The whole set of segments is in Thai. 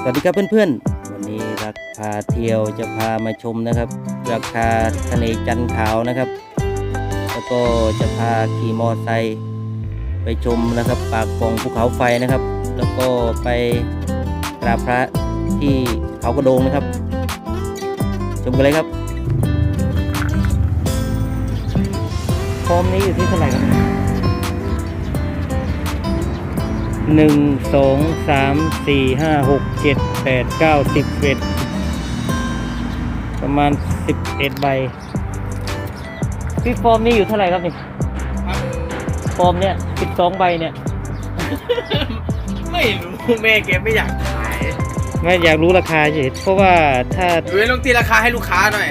สวัสดีครับเพื่อนๆ วันนี้รักพาเที่ยวจะพามาชมนะครับ ราคาทะเลจันทร์ขาวนะครับ แล้วก็จะพาขี่มอไซค์ไปชมนะครับ ปากปองภูเขาไฟนะครับ แล้วก็ไปกราบพระที่เขากระโดงนะครับ ชมกันเลยครับฟอร์มนี้อยู่ที่เท่าไหร่ครับ หนึ่งสองสามสี่ห้าหกเจ็ดแปดเก้าสิบเอ็ดประมาณสิบเอ็ดใบพี่ฟอร์มนี่อยู่เท่าไหร่ครับนี่ฟอร์มเนี่ยสิบสองใบเนี่ย ไม่รู้แม่แกไม่อยากขายไม่อยากรู้ราคาเฉยเพราะว่าถ้าหรือลองตีราคาให้ลูกค้าหน่อย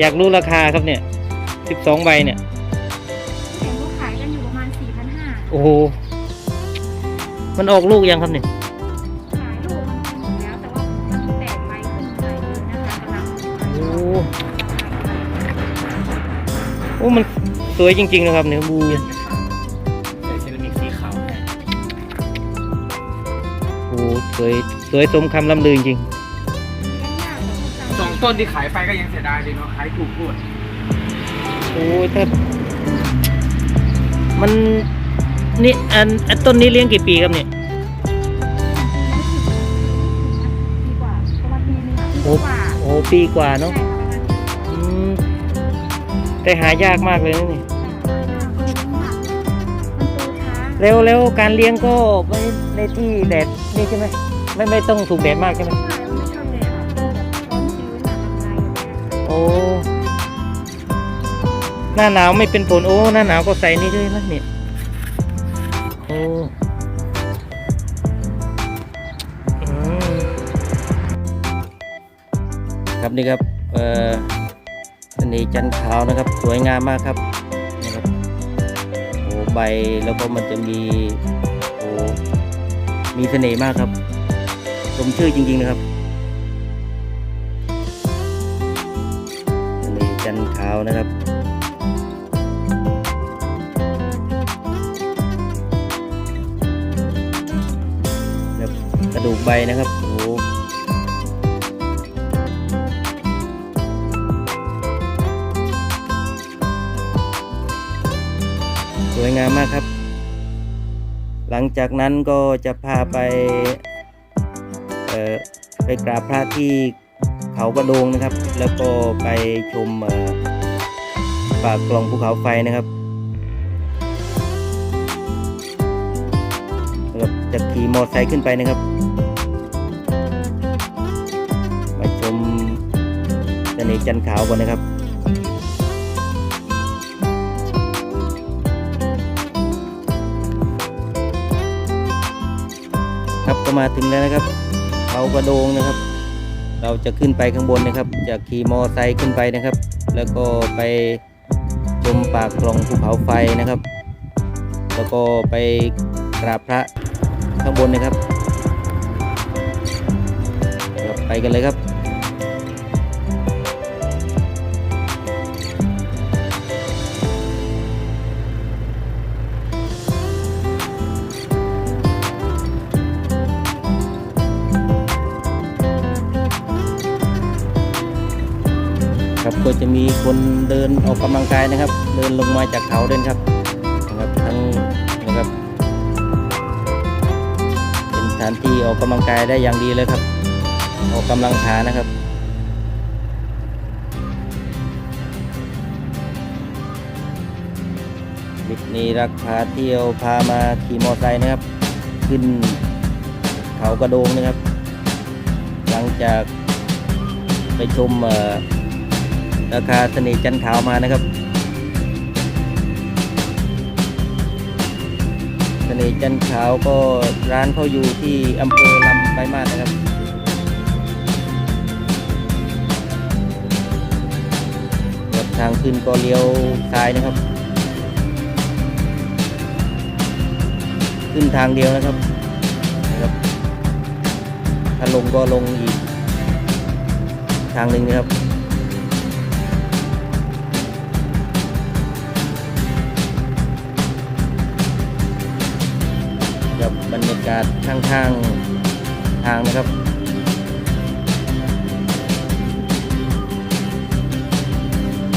อยากรู้ราคาครับเนี่ยสิบสองใบเนี่ย เห็นเขาขายกันอยู่ประมาณ4,500โอ้โห มันออกลูกยังครับเนี่ยขายลูกมันเป็นหมดแล้วแต่ว่ามันแตกใบขึ้นใบเลยนะคะกำลังโอ้โอ้มันสวยจริง ๆ นะครับเนี่ยบูใส่เซรามิกสีขาวให้โอ้สวยสวยสมคำล่ำลือจริงสองต้นที่ขายไปก็ยังเสียดายเลยเนาะขายถูกพูดโอ้ยถ้ามัน นี่อันอันต้นนี้เลี้ยงกี่ปีครับเนี่ย ดีกว่าประมาณปีนึงอะปีโอ้กว่าโอ้ปีกว่าเนาะใช่ค่ะประมาณปีอืมแต่หายากมากเลยนะนี่กว่ามันโตช้าแล้วแล้วการเลี้ยงก็ไม่ในที่แดดนี่ใช่ไหมไม่ไม่ต้องถูกแดดมากใช่ไหมใช่มันไม่ชอบแดดอะต้องแบบร้อนชื้นอะทำไงอย่างเงี้ยโอ้หน้าหนาวไม่เป็นผลโอ้หน้าหนาวก็ใส่นี่ด้วยนะเนี่ยโอ้อืม ครับนี่ครับเอ่อทะเลจันทร์ขาวนะครับ สวยงามมากครับนะครับโอ้ใบแล้วก็มันจะมีโอ้มีเสน่ห์มากครับสมชื่อจริง ๆ นะครับทะเลจันทร์ขาวนะครับ ใบนะครับโอ้สวยงามมากครับ หลังจากนั้นก็จะพาไป เอ่อ ไปกราบพระที่เขากระโดงนะครับ แล้วก็ไปชมเอ่อปากกล่องภูเขาไฟนะครับแล้วก็จะขี่มอเตอร์ไซค์ขึ้นไปนะครับ จันขาวก่อนนะครับครับก็มาถึงแล้วนะครับเขากระโดงนะครับ เราจะขึ้นไปข้างบนนะครับจะขี่มอไซค์ขึ้นไปนะครับ แล้วก็ไปชมปากกล่องภูเขาไฟนะครับ แล้วก็ไปกราบพระข้างบนนะครับ ไปกันเลยครับ จะมีคนเดินออกกำลังกายนะครับ เดินลงมาจากเขาเดินครับนะครับทั้งนะครับ เป็นสถานที่ออกกำลังกายได้อย่างดีเลยครับ ออกกำลังขานะครับคลิปนี้รักพาเที่ยวพามาขี่มอไซค์นะครับ ขึ้นเขากระโดงนะครับ หลังจากไปชมเอ่อ ราคาเสน่ห์จันทขาวมานะครับเสน่ห์จันทขาวก็ร้านเขาอยู่ที่อำเภอลำไปลายมาสนะครับรถทางขึ้นก็เลี้ยวซ้ายนะครับ ขึ้นทางเดียวนะครับนะครับ ถ้าลงก็ลงอีก ทางหนึ่งนะครับ บรรยากาศข้างๆทางนะครับ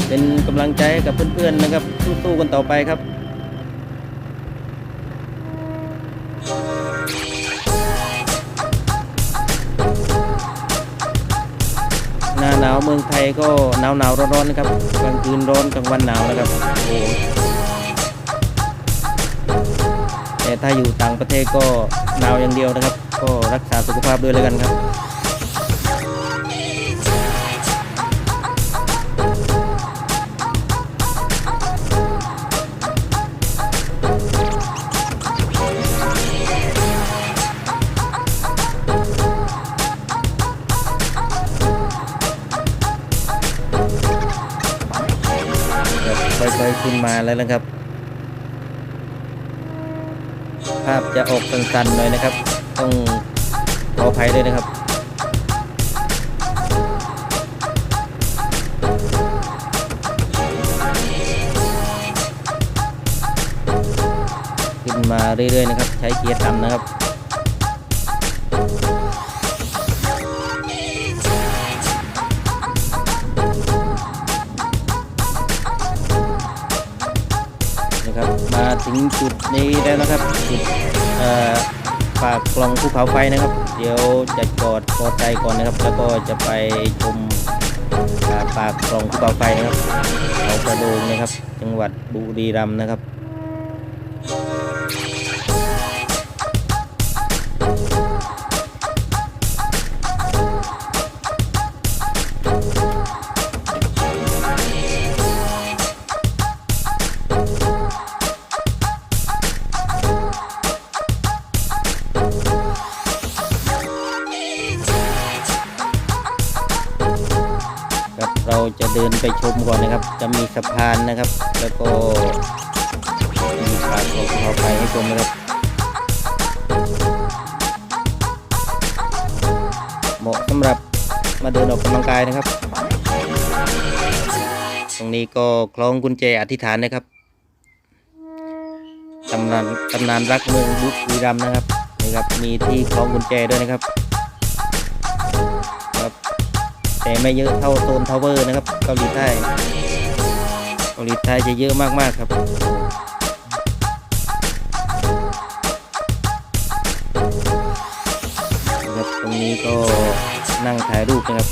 เป็นกำลังใจกับเพื่อนๆนะครับสู้ๆกันต่อไปครับหน้าหนาวเมืองไทยก็หนาวหนาวๆร้อนๆนะครับกลางคืนร้อนกลางวันหนาวนะครับโอ้ แต่ถ้าอยู่ต่างประเทศก็หนาวอย่างเดียวนะครับ ก็รักษาสุขภาพด้วยแล้วกันครับครับค่อยๆขึ้นมาแล้วนะครับ ภาพจะออกสั้นๆหน่อยนะครับ ต้องขออภัยด้วยนะครับขึ้นมาเรื่อยๆนะครับ ใช้เกียร์ต่ำนะครับ มาถึงจุดนี้แล้วนะครับจุดปากกล่องภูเขาไฟนะครับ เดี๋ยวจะจอดพอใจก่อนนะครับ แล้วก็จะไปชมปากกล่องภูเขาไฟนะครับเขากระโดงนะครับ จังหวัดบุรีรัมย์นะครับ ไปชมก่อนนะครับ จะมีสะพานนะครับ แล้วก็มีปากของเขาไฟให้ชมนะครับเหมาะสำหรับมาเดินออกกำลังกายนะครับ ตรงนี้ก็คล้องกุญแจอธิษฐานนะครับตำนานตำนานรักเมืองบุรีรัมย์นะครับนี่ครับมีที่คล้องกุญแจด้วยนะครับ แต่ไม่เยอะเท่าโซนทาวเวอร์นะครับเกาหลีใต้เกาหลีใต้จะเยอะมากๆครับครับตรงนี้ก็นั่งถ่ายรูปนะครับ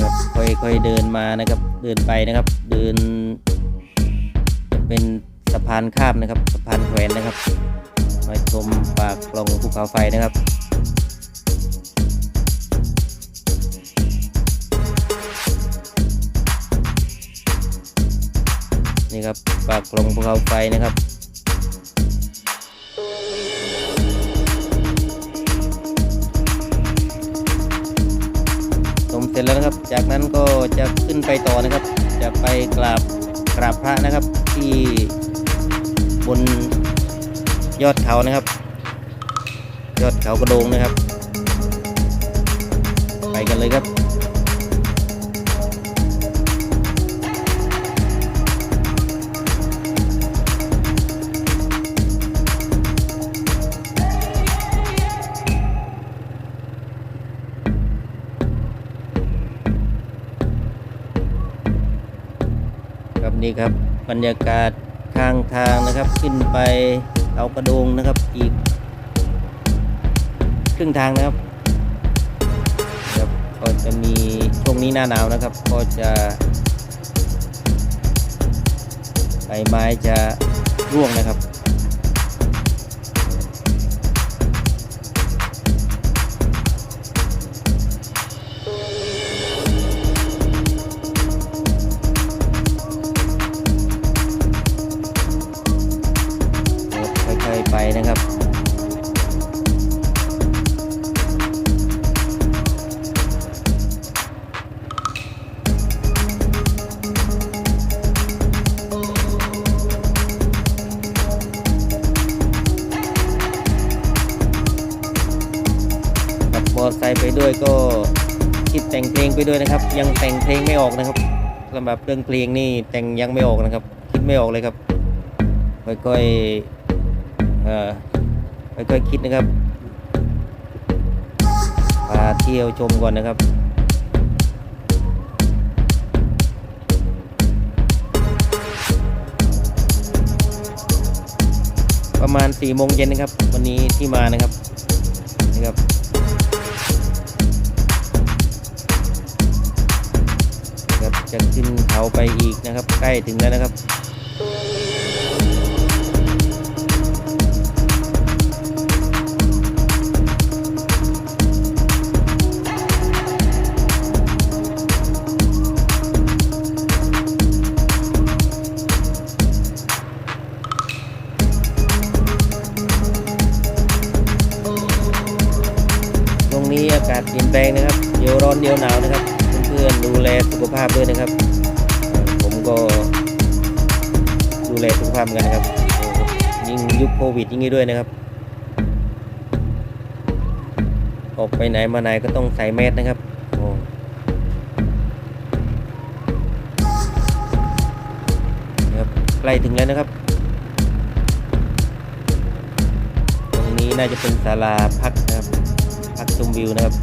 ครับค่อยๆเดินมานะครับ เดินไปนะครับ เดินจะเป็นสะพานข้ามนะครับ สะพานแขวนนะครับ มาชมปากกลองภูเขาไฟนะครับนี่ครับปากกลองภูเขาไฟนะครับ ร็จแล้วนะครับ จากนั้นก็จะขึ้นไปต่อนะครับ จะไปกราบกราบพระนะครับที่บนยอดเขานะครับ ยอดเขากระโดงนะครับ ไปกันเลยครับ ครับนี่ครับบรรยากาศข้างทางนะครับขึ้นไปเขากระโดงนะครับอีก ครึ่งทางนะครับครับก็จะมีช่วงนี้หน้าหนาวนะครับ ก็จะใบไม้จะร่วงนะครับ นะครับมอไซไปด้วยก็คิดแต่งเพลงไปด้วยนะครับ ยังแต่งเพลงไม่ออกนะครับสำหรับเรื่องเพลงนี่แต่งยังไม่ออกนะครับ คิดไม่ออกเลยครับ ค่อยๆ ค่อยๆคิดนะครับพาเที่ยวชมก่อนนะครับประมาณ4ี่โมงเย็นนะครับ วันนี้ที่มานะครับนะครับครับจะขึ้นเขาไปอีกนะครับ ใกล้ถึงแล้วนะครับ ยิ่งยุคโควิดยิ่งนี้ด้วยนะครับ ออกไปไหนมาไหนก็ต้องใส่แมสนะครับโอ้ครับใกล้ถึงแล้วนะครับ ตรงนี้น่าจะเป็นศาลาพักนะครับ พักชมวิวนะครับ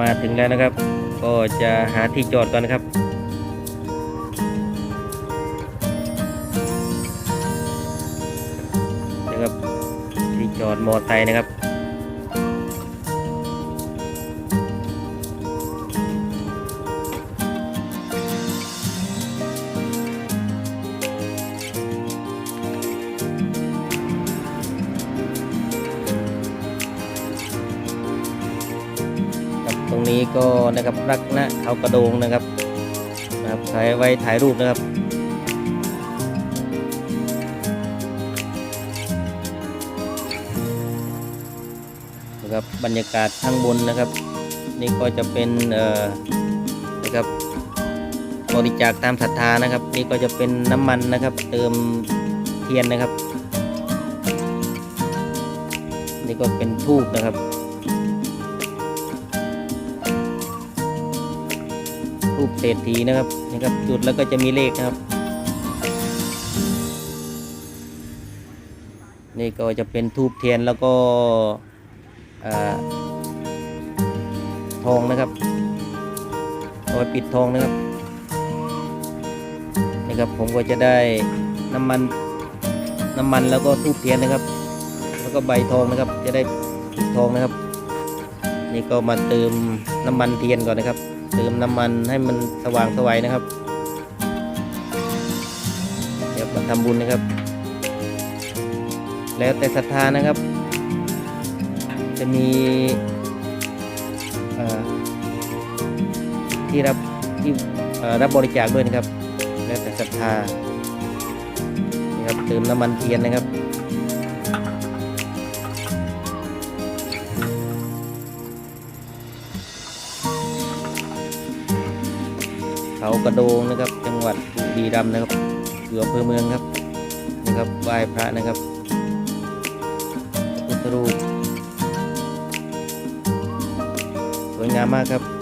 มาถึงแล้วนะครับ ก็จะหาที่จอดก่อนนะครับ นะครับ ที่จอดมอไซค์นะครับ นี้ก็นะครับรักนะเขากระโดงนะครับนะครับใช้ไว้ถ่ายรูปนะครับนะครับบรรยากาศข้างบนนะครับ นี่ก็จะเป็นเอ่อนะครับบริจาคตามศรัทธานะครับ นี่ก็จะเป็นน้ำมันนะครับ เติมเทียนนะครับ นี่ก็เป็นทูบนะครับ ทูบเศรษฐีนะครับนะครับ จุดแล้วก็จะมีเลขนะครับ นี่ก็จะเป็นทูบเทียนแล้วก็ทองนะครับเอาไว้ปิดทองนะครับนี่ครับผมก็จะได้น้ำมันน้ำมันแล้วก็ทูบเทียนนะครับ แล้วก็ใบทองนะครับ จะได้ปิดทองนะครับ นี่ก็มาเติมน้ำมันเทียนก่อนนะครับ เติมน้ำมันให้มันสว่างสวัยนะครับ เดี๋ยวมาทำบุญนะครับ แล้วแต่ศรัทธานะครับ จะมีที่รับที่รับบริจาคด้วยนะครับ แล้วแต่ศรัทธานะครับเติมน้ำมันเทียนนะครับ เขากระโดงนะครับ จังหวัดบีรัมนะครับอยู่อำเภอเมืองครับนะครับไหว้พระนะครับพุทธรูปสวยงามมากครับ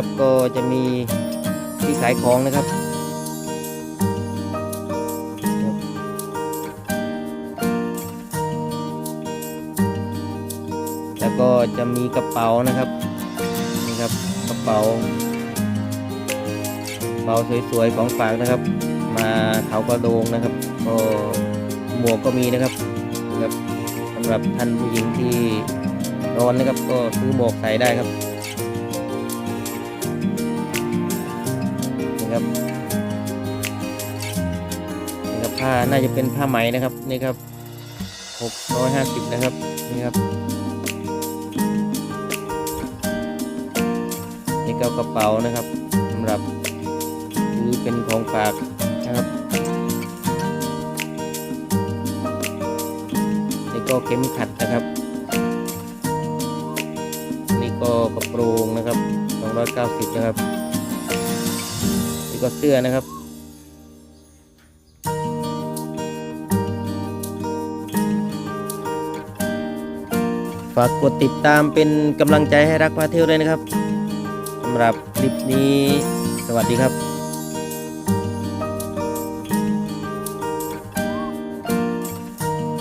ับ ก็จะมีที่ขายของนะครับแล้วก็จะมีกระเป๋านะครับนี่ครับกระเป๋ากระเป๋าสวยๆของฝากนะครับ มาเขากระโดงนะครับ ก็หมวกก็มีนะครับครับสำหรับท่านผู้หญิงที่ร้อนนะครับ ก็ซื้อหมวกใส่ได้ครับ นี่ครับนี่ครับผ้าน่าจะเป็นผ้าไหมนะครับนี่ครับหกร้อยห้าสิบนะครับนี่ครับนี่ก็กระเป๋านะครับสำหรับซื้อเป็นของฝากนะครับนี่ก็เข็มขัดนะครับ นี่ก็กระโปรงนะครับ290นะครับ นี่ก็เสื้อนะครับฝากกดติดตามเป็นกำลังใจให้รักพาเที่ยวด้วยนะครับสำหรับคลิปนี้ สวัสดีครับ